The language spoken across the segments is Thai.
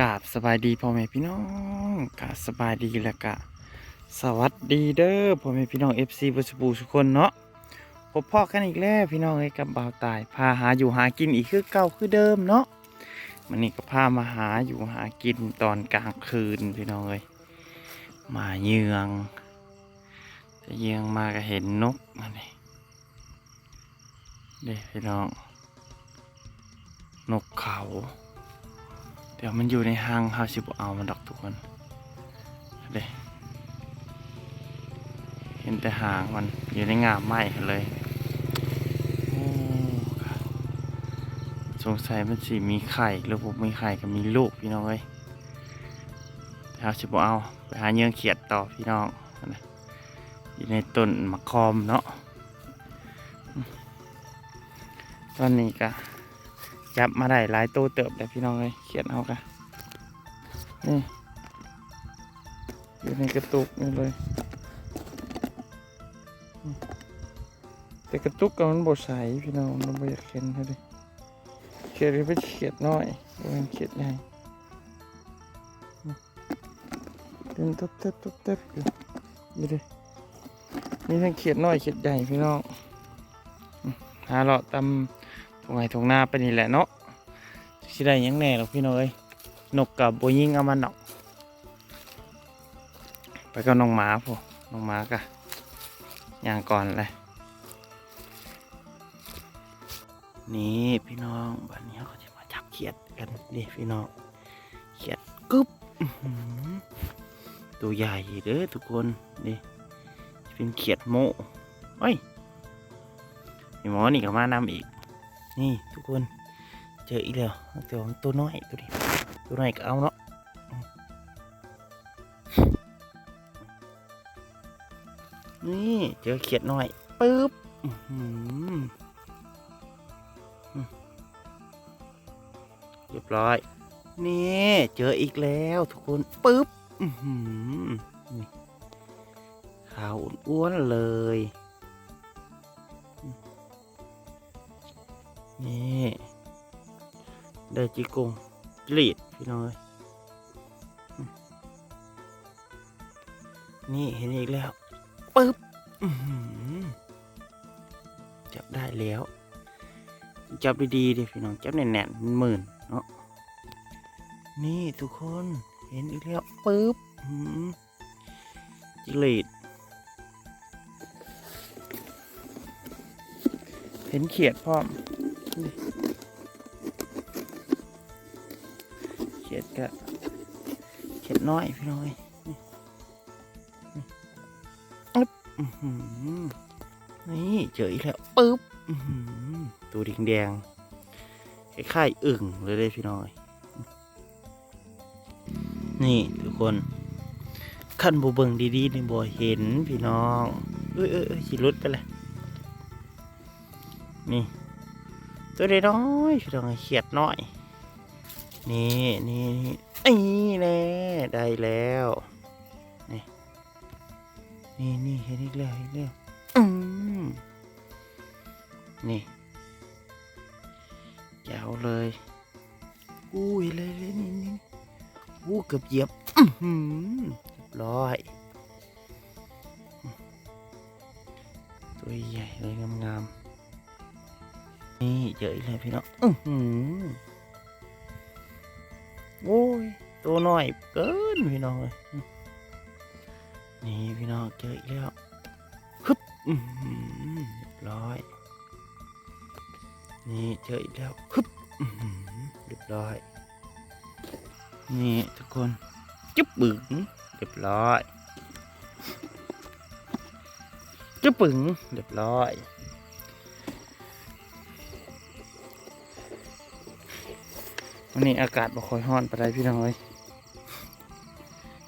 กาบสบายดีพ่อแม่พี่น้องกาบสบายดีแล้วก็สวัสดีเด้อพ่อแม่พี่น้อง FC บุษบูทุกคนเนาะพบพ่อกันอีกแล้วพี่น้องเอ้ยกับบ่าวตายพาหาอยู่หากินอีกคือเก่าคือเดิมเนาะมันนี่ก็พามาหาอยู่หากินตอนกลางคืนพี่น้องเอ้ยมาเยืองจะเยืองมาก็เห็นนกมาเนี่ยเด้พี่น้อง นกเขา เดี๋ยวมันอยู่ในห้างเฮาสิบเอามันดอกทุกคนเด้เห็นแต่หางมันอยู่ในงามไม้เลยสงสัยมันสิมีไข่หรือผมมีไข่ก็มีลูกพี่น้องเอ้ยเฮาสิบเอาไปหาเยื่อเขียดต่อพี่น้องนะอยู่ในต้นมะคอมเนาะตอนนี้ก็ จับมาได้หลายตัวเติบเลยพี่น้องเลยเขียนเอากันนี่อยู่ในกระตุกนี่เลยแต่กระตุกก็มันบดใสพี่น้องมันบ่อยากเข็นเขาดิเขียดก็เป็นเขียดน้อยเป็นเขียดใหญ่เป็นตุ๊บเต็บตุ๊บเต็บอยู่นี่ดิมีทั้งเขียดน้อยเขียดใหญ่พี่น้องหาเลาะตำ งไห้ทงหน้าไปนี่แหละเนาะสิได้ยังแน่หรอกพี่น้องเอ้ยนกกับโบยิงเอามันนาะไปกับน้องหมาพวกน้องหมากะย่างก่อนเลยนี่พี่น้องบัดนี้เขาจะมาจับเขียดกันดิพี่น้องเขียดกึ๊บตัวใหญ่เด้อทุกคนนี่เป็นเขียดโมเอ้ยมีหมอนี่ก็มานำอีก นี่ทุกคนเจออีกแล้วแต่ว่าตัวน้อยตัวนี้ตัวน้อยก็เอาเนาะนี่เจอเขียดน้อยปึ๊บเรียบร้อย นี่เจออีกแล้วทุกคนปึ๊บอื้อหือนี่ขาวอ้วนเลย นี่ได้จิกงจลีดพี่น้อยนี่เห็นอีกแล้วปึ๊บจับได้แล้ว จับดีๆดิพี่น้อง จับแน่นๆมันหมื่นเนาะนี่ทุกคนเห็นอีกแล้วปึ๊บจิลีดเห็นเขียดพร้อม เขียดกะเขียดน้อยพี่น้อยนี่อึ๊บนี่เจออีกแล้วปึ๊บตัวแดงแดงๆคล้ายๆอึ่งเลยเลยพี่น้อย นี่ทุกคนขั้นบูเบิงดีๆในบ่เห็นพี่น้อง เอ้ยเอ้ยเอ้ยสิหลุดไปเลยนี่ ตัวน้อยๆพี่น้องเขียดน้อย นี่นี่นี่ไอ้แน่ได้แล้วนี่นี่นี่เห็นอีกแล้วเห็นอีกแล้วอืมนี่ยาวเลยอุ้ยเลยเลยนี่นี่อู้เกือบเหยียบอื้อหือเรียบร้อยตัวใหญ่เลยงามๆ นี่เจออีกแล้วพี่น้องอือหือโอ้ยตัวน้อยเกินพี่น้องเลยนี่พี่น้องเจออีกแล้วฮึบอื้อหือร้อย นี่เจออีกแล้วฮึบอื้อหือเรียบร้อย นี่ทุกคนจุ๊บบึ๋งเรียบร้อยจุ๊บบึ๋งเรียบร้อย วันนี้อากาศบ่ค่อยร้อนปานใดพี่น้องเอ้ย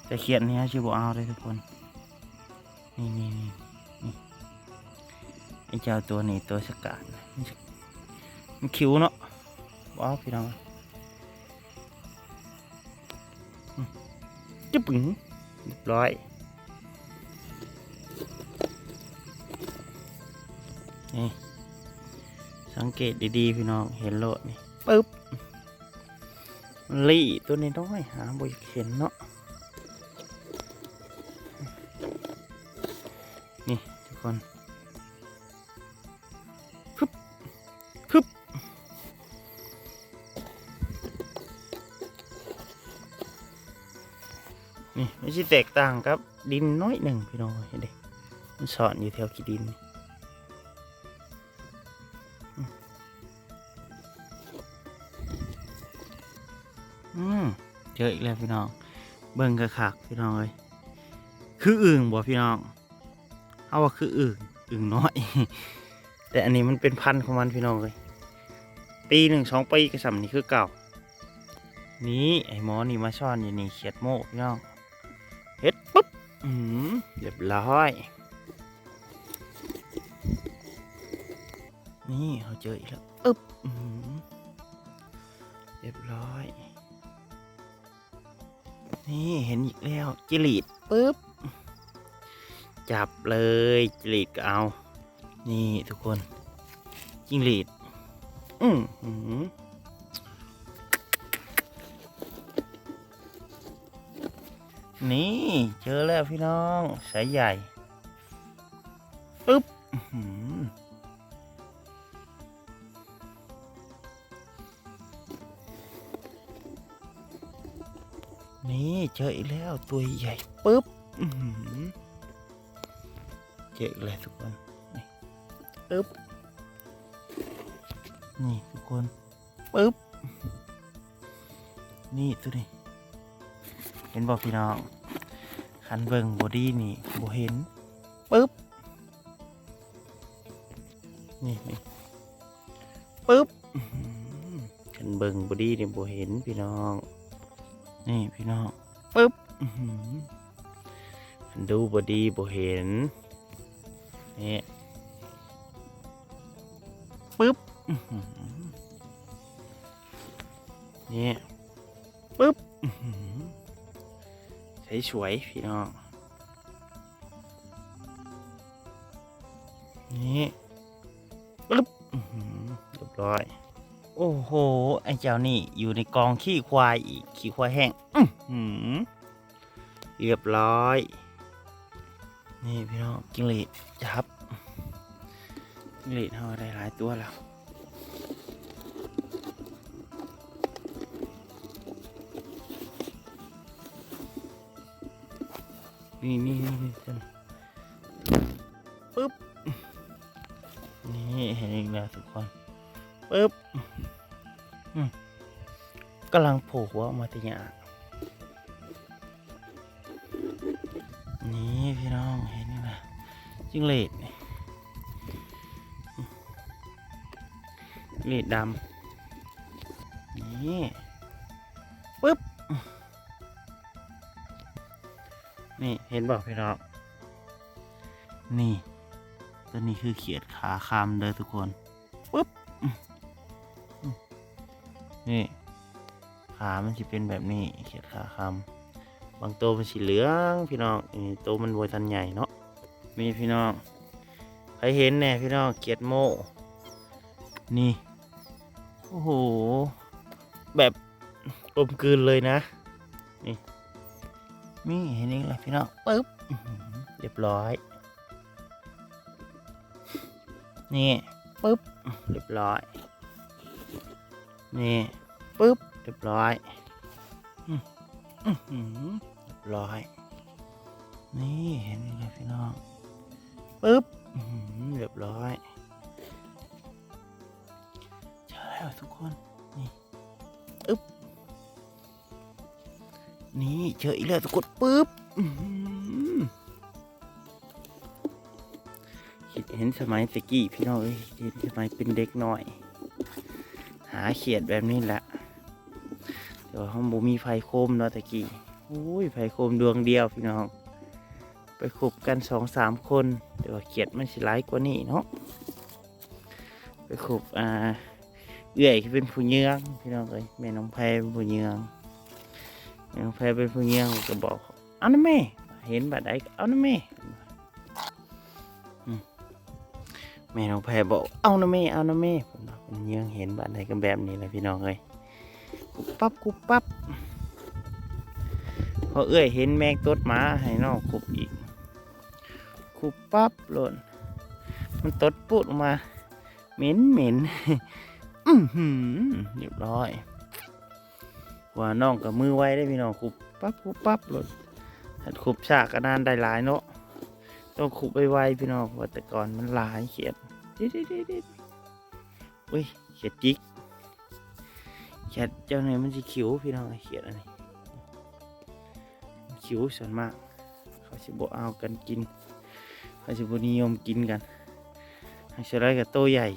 แต่เขียนนี้ชื่อบ่เอาเลยทุกคน นี่นี่นี่นี่ไอ้เจ้าตัวนี้ตัวสกัดมันคิ้วเนาะบ่เอาพี่น้องอืมจะปึ๋งเรียบร้อยนี่สังเกตดีๆพี่น้องเห็นโลดนี่ปึ๊บ ลี่ตัวนี้น้อยหาบ่อยเห็นเนาะนี่ทุกคนพึบพึบนี่ไม่ใช่แตกต่างกับ ดินน้อยหนึ่งพี่น้องเห็นด็มันสอนอยู่แถวขี้ดินนี่ เจออีกแล้วพี่น้อง เบิ่งกระคักพี่น้องเลยคืออึ่งบ่พี่น้องเอาว่าคืออึ่งอึ่งน้อย แต่อันนี้มันเป็นพันของมันพี่น้องเลยปีหนึ่งสองปีกระสำนี่คือเก่า นี่ไอ้หมอนี่มาซ่อนอยู่นี่เขียดโม่พี่น้องเฮ็ดปุ๊บอืมเรียบร้อย นี่เขาเจออีกแล้วอึ๊บอืมเรียบร้อย นี่เห็นอีกแล้วจิลีดปุ๊บ จับเลยจิลีดก็เอา นี่ทุกคนจิงหลีดอืมหือนี่เจอแล้วพี่น้องสายใหญ่ เจออีกแล้วตัวใหญ่ปุ๊บเจออีกแล้วทุกคนนี่ปุ๊บนี่ทุกคนปุ๊บนี่ตัวนี้เห็นบอกพี่น้องคันเบิงบอดี้นี่บ่เห็นปุ๊บนี่นี่ปุ๊บอื้อหือคันเบิงบอดี้นี่บ่เห็นพี่น้อง นี่พี่น้อง ปึ๊บอื้อหืออันดูบดีบ่เห็นนี่ปึ๊บอื้อหือนี่ปึ๊บอื้อหือใช้สวยๆพี่น้องนี่ปึ๊บอื้อหือเรียบร้อย โอ้โห ไอ้เจ้านี่อยู่ในกองขี้ควายอีก ขี้ควายแห้งอืหือเรียบร้อย นี่พี่น้องจิ้งหรีดจับจิ้งหรีดเอาได้หลายตัวแล้วนี่นี่นี่นี่จันปึ๊บ นี่เห็นอีกแล้วทุกคนปึ๊บ กำลังโผล่หัวออกมาติหยานี่พี่น้องเห็นไหมจิ้งเหลดเหลดดำนี่ปึ๊บ นี่เห็นบอกพี่น้อง นี่ ตัวนี้คือเขียดขาคำเลยทุกคน นี่ขามันจะเป็นแบบนี้เขียดขาคำบางตัวมันสีเหลืองพี่น้องนี่ตัวมันบวยทันใหญ่เนาะมีพี่น้องใครเห็นแน่พี่น้องเขียดโมนี่โอ้โหแบบกลมกลืนเลยนะนี่นี่เห็นเองเลยพี่น้องปึ๊บเรียบร้อยนี่ปึ๊บเรียบร้อย นี่ปึ๊บเรียบร้อยอืมอื้อหือเรียบร้อย นี่เห็นไหมครับพี่น้องปึ๊บอื้อหือเรียบร้อยเจอแล้วทุกคนนี่อึ๊บนี่เจออีกแล้วทุกคนปึ๊บอื้อหือคิดเห็นสมัยตะกี้พี่น้องเอ้ยเห็นสมัยเป็นเด็กหน่อย หาเขียดแบบนี้แหละแต่ว่าห้องบูมีไฟโคมเนาะตะกี้โอ้ยไฟโคมดวงเดียวพี่น้อง ไปขุบกันสองสามคนแต่ว่าเขียดมันสิร้ายกว่านี้เนาะไปขุบอ่าเอื้อยที่เป็นผู้เยืองพี่น้องเลยแม่น้องแพรเป็นผู้เยืองแม่น้องแพรเป็นผู้เยืองก็บอกเอานะแม่ เห็นบัดใดเอานะแม่ แม่น้องแพรบอกเอานะแม่เอานะแม่ผมบอกเป็นเยืองเห็นบัดใดก็แบบนี้แหละพี่น้องเลยกุบปั๊บกุบปั๊บพอเอื้อยเห็นแมงตดหมาให้น้องขุบอีกขุบปั๊บหล่นมันตดปุดออกมาเหม็นเหม็นอือหือเรียบร้อยว่าน้องกับมือไว้ได้พี่น้องขุบปั๊บขุบปั๊บหล่นถ้าขุบฉากกระดานได้หลายเนาะ ต้องขุบไวๆพี่น้องเพราะว่าแต่ก่อนมันหลายเขียดดิดิดิดิอุ้ยเขียดจิกเขียดเจ้าไหนมันจะขิวพี่น้องเขียดอันนี้มันขิวส่วนมาก เขาสิบเอากันกิน เขาสิบนิยมกินกันให้เชลยกับโตใหญ่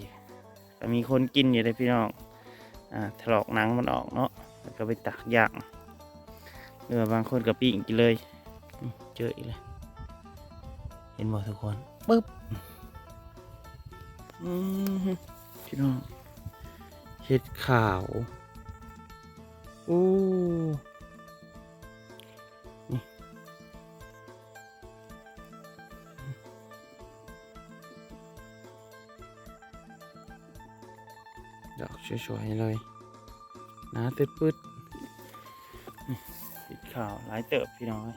ก็มีคนกินอยู่เลยพี่น้องอ่าถลอกหนังมันออกเนาะแล้วก็ไปตักย่างหรือบางคนก็ปิ้งกินเลย เจออีกเลย เห็นบ่ทุกคนปึ๊บอืมพี่น้องเห็ดขาวโอ้นี่ดอกสวยๆเลยหนาตึดปืดนี่เห็ดขาวหลายเติบพี่น้องเอ้ย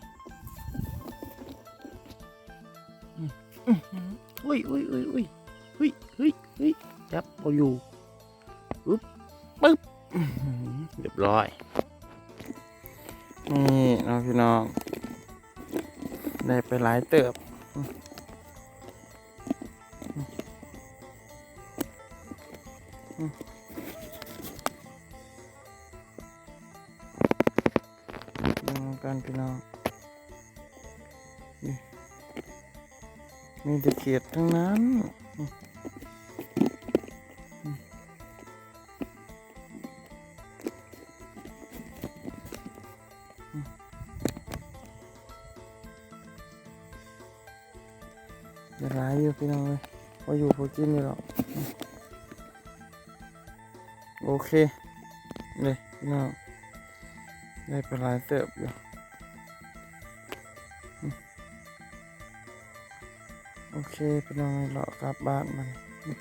อุ้ยอุ้ยอุ้ยอุ้ยอุ้ยเฮ้ยเฮ้ยเฮ้ยจับเอาอยู่ปึ๊บปึ๊บเรียบร้อย นี่น้องพี่น้อง ได้ไปหลายเติบอืมอืมอืมดูกันพี่น้อง มีแต่เขียดทั้งนั้นอืมอืมเดี๋ยวหลายอยู่พี่น้องเลยพออยู่พอกินนี่หรอกโอเคเลยพี่น้องได้ไปหลายเติบอยู่ โอเคพี่น้องเรากลับบ้านมันอืม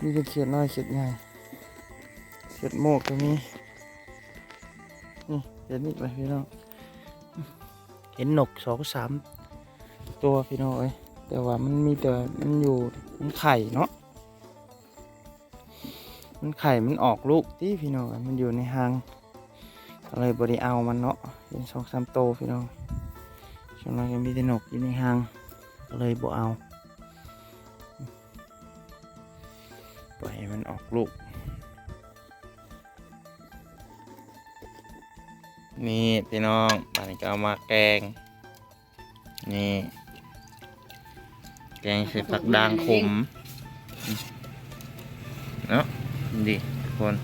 มีแต่เขียดน้อยเขียดใหญ่เขียดโมกก็มีนี่เห็นนี่ไปพี่น้องเห็นนกสองสามตัวพี่น้องเอ้ยแต่ว่ามันมีแต่มันอยู่มันไข่เนาะมันไข่มันออกลูกที่พี่น้องมันอยู่ในหางก็เลยบริเอามันเนาะเป็นสองสามโตพี่น้องช่วงนั้นยังมีแต่นกอยู่ในหาง ก็เลยบ่เอาปล่อยมันออกลูก นี่พี่น้องตอนนี้ก็เอามาแกง นี่ แกงใส่ผักด่างขมเนาะดีคน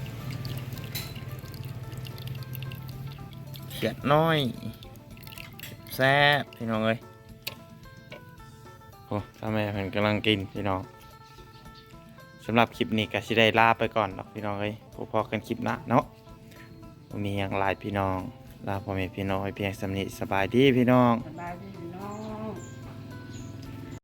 เขียดน้อย แซ่บพี่น้องเอ้ย โอ้ทำไมเพิ่นกำลังกินพี่น้องสำหรับคลิปนี้ก็สิได้ลาไปก่อนเนาะพี่น้องเอ้ยพบพอกันคลิปหน้าเนาะมีอย่างหลายพี่น้องลาพ่อแม่พี่น้องไว้เพียงสำนิสบายดีพี่น้อง สบายดี